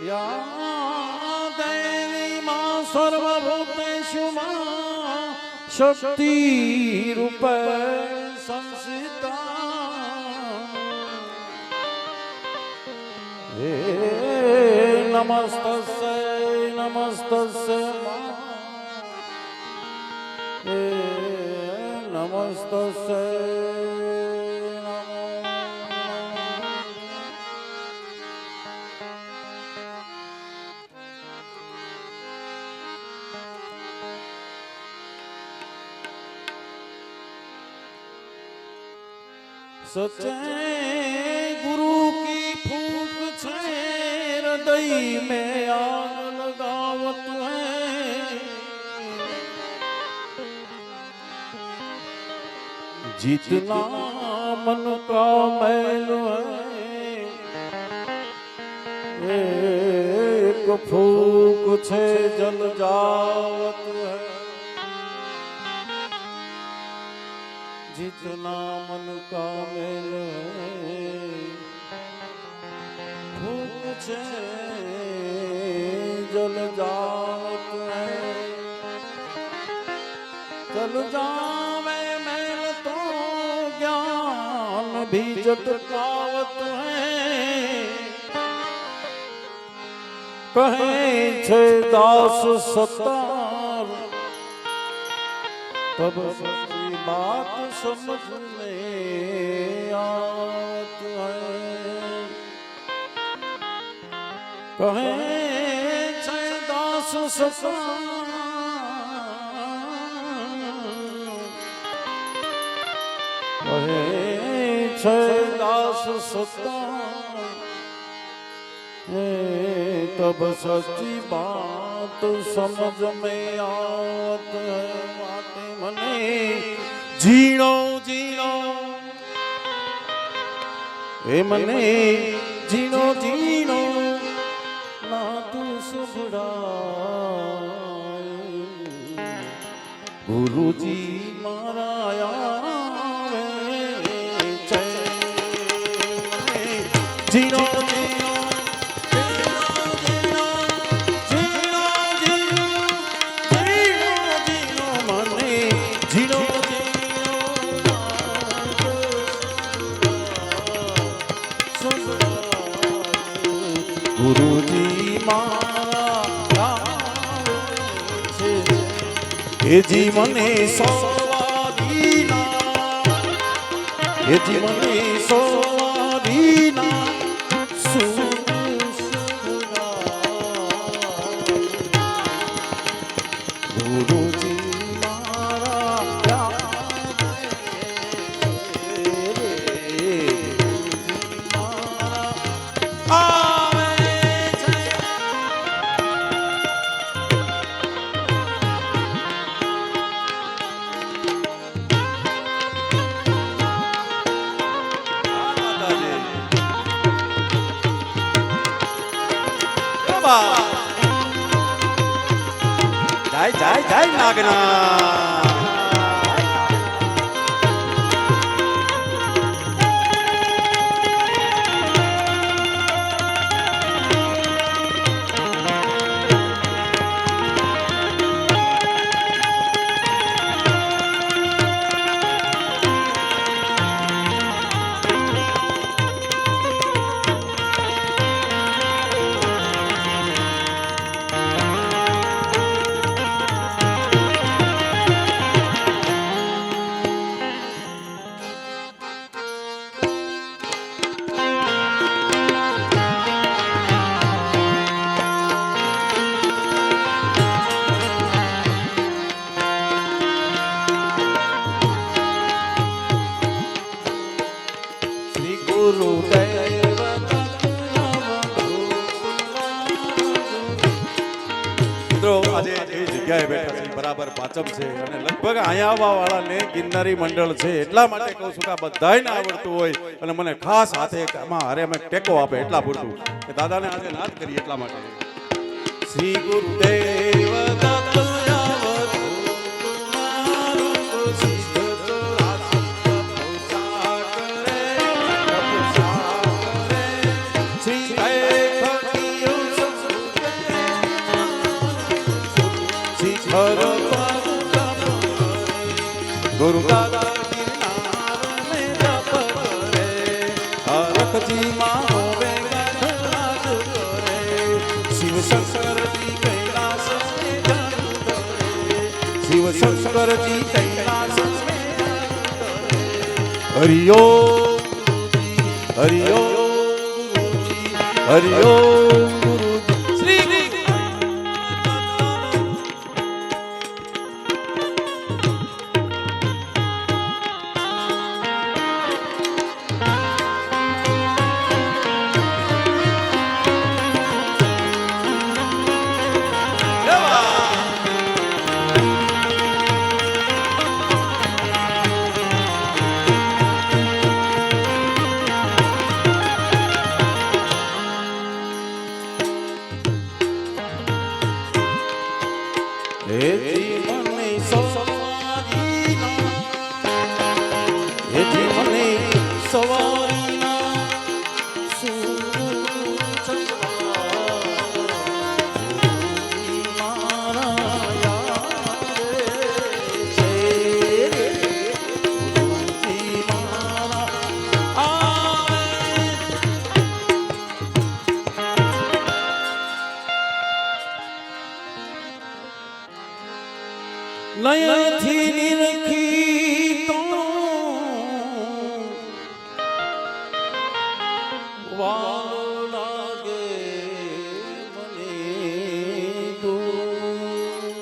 યા દેવી માં સર્વભૂતેષુ માં શક્તિ રૂપ સંસિતા હે નમસ્તસ્ય નમસ્તસ્ય નમસ્તસ્ય સચે ગુરુ કી ફૂંક છે હૃદય મે આગ લગાવત હૈ જીતના મન કા મૈલ હૈ એક ફૂંક છે જલ જાવત હૈ जितना मन का मेल। फूक छे जल जावत है। जल जावे मेल तो ज्ञान भी जटकावत है। कहे छे दास सतार तब सच्ची बात समझ में आत है कहे छै दास ससा कहे छै दास सता है तब सच्ची बात समझ में आवत है મને ઝીણો ઝીણો. એ મને ઝીણો ઝીણો. નાતું સુભડા ગુરુજી છે એ જી મને સોવારીના એ જી મને સોવારીના જાય જાય જાય નાગના એ જગ્યાએ બેઠા છે. બરાબર પાચમ છે. અને લગભગ અહીંયા આવવા વાળાને ગિરનારી મંડળ છે. એટલા માટે કહું છું કે આ બધાયને આવડતું હોય. અને મને ખાસ હાથે આમાં હારે અમે ટેકો આપે એટલા પૂરતું. કે દાદાને આજે નાદ કરીએ એટલા માટે. શ્રી ગુરુદેવ દત્ત હર પદ તપ ગુરુ દાદા ગિરનાર ને તપ કરે હરખજી માં હોવે ગઢરાજ કરે શિવ શંકરજી કૈલાસ મે જાદુ કરે શિવ શંકરજી કૈલાસ મે જાદુ કરે હરિયો હરિયો હરિયો નયનથી નિરખી તો વાલો લાગે મને દૂર.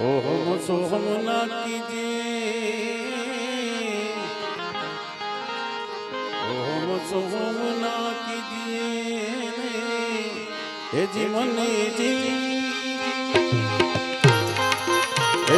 ઓહમ સોહમ ના કીજીએ ઓહમ સોહમ ના. કીજીએ હે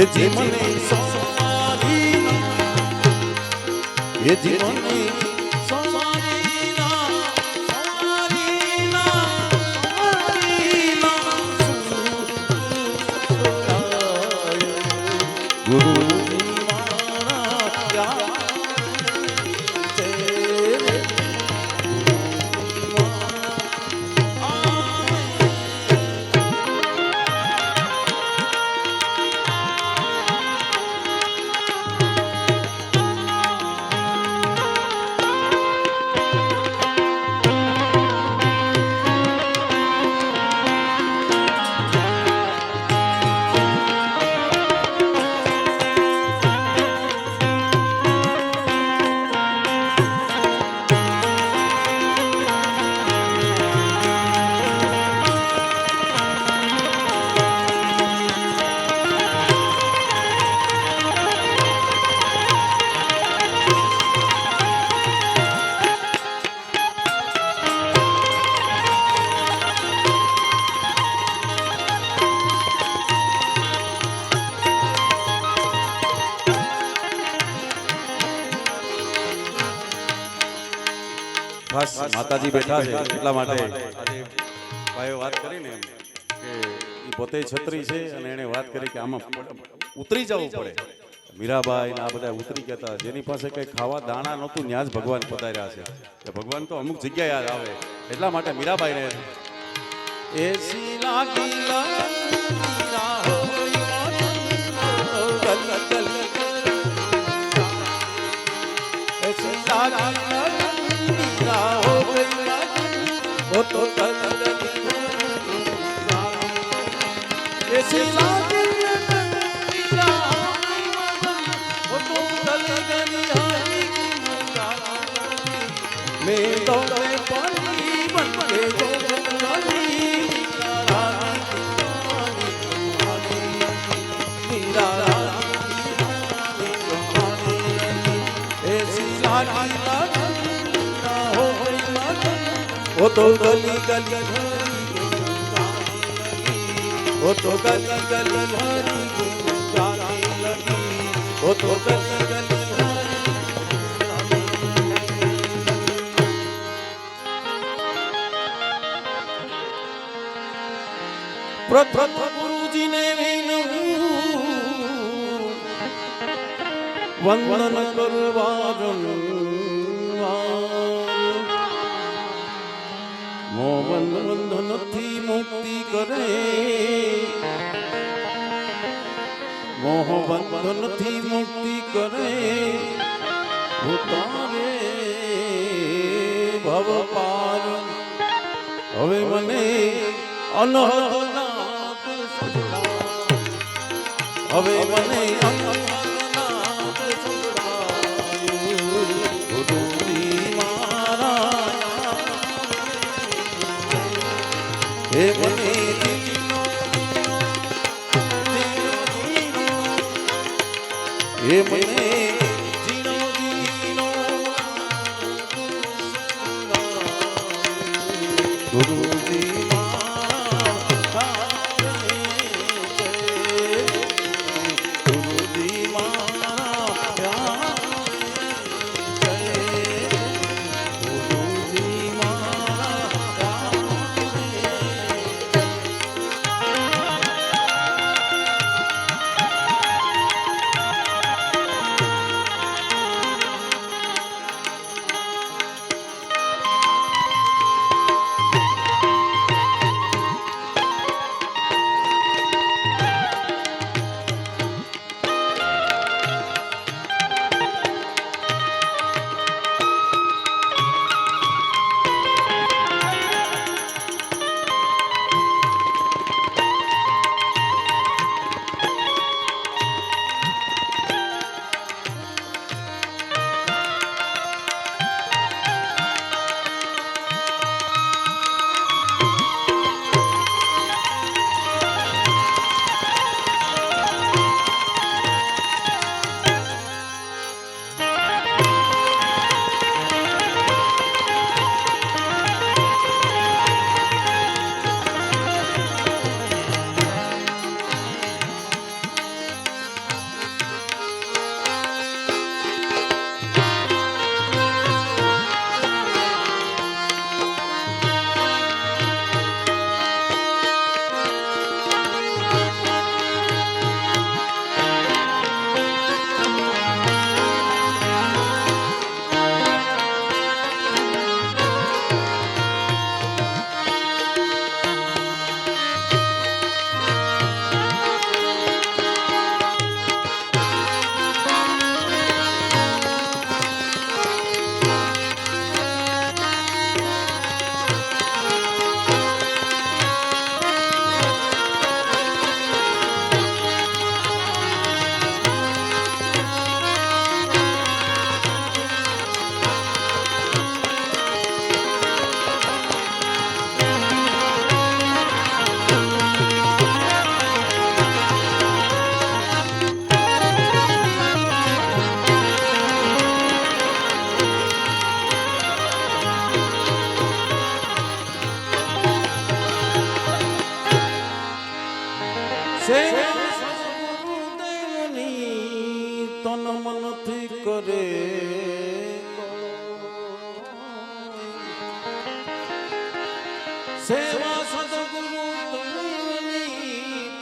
એ એ જીવને સંસારીના માતાજી બેઠા છે એટલા માટે આજે ભાઈએ વાત કરી ને કે એ પોતે છત્રી છે અને એણે વાત કરી કે આમાં ઉતરી જવું પડે મીરાબાઈ ને આ બધા ઉતરી ગયા હતા જેની પાસે કઈ ખાવા દાણા નહોતું ત્યાં જ ભગવાન પધાર્યા છે કે ભગવાન તો અમુક જગ્યાએ જ આવે એટલા માટે મીરાબાઈને એસી લાગી મીરા ઓ તો તલ તો ગલી ગલી ઓ તો ગલી ગલી ઓ તો ગલી ગલી પ્રથમ ગુરુજીને વિનવું વંદન કરવા મોહન બંધનથી મુક્તિ કરે. મોહ બંધનથી મુક્તિ કરે. તારે ભવ પાર. હવે મને સંભળાય. હવે મને અનહદનાથ હે મને. હે મને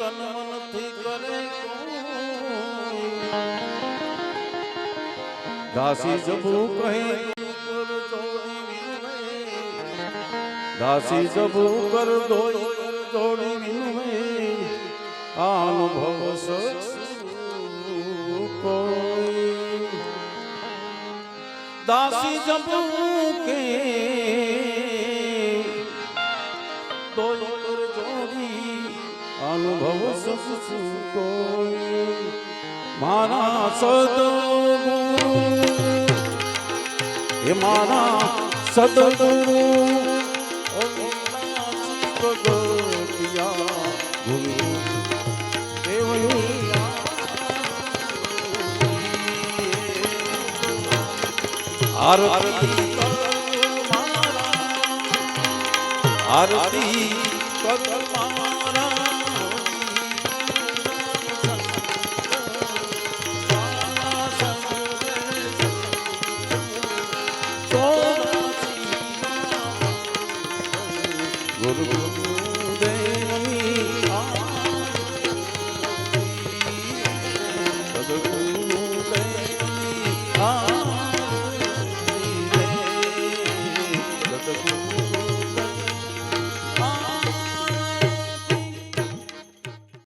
તન મનથી કરે દાસી જબુ કહે. દાસી જબુ કર દોઈ જોડી. અનુભવ કોઈ દાસી જબુ કે અનુભવ સત્સુ કોઈ મારા સદગુરુ એ મારા સદગુરુ આરતી આરતી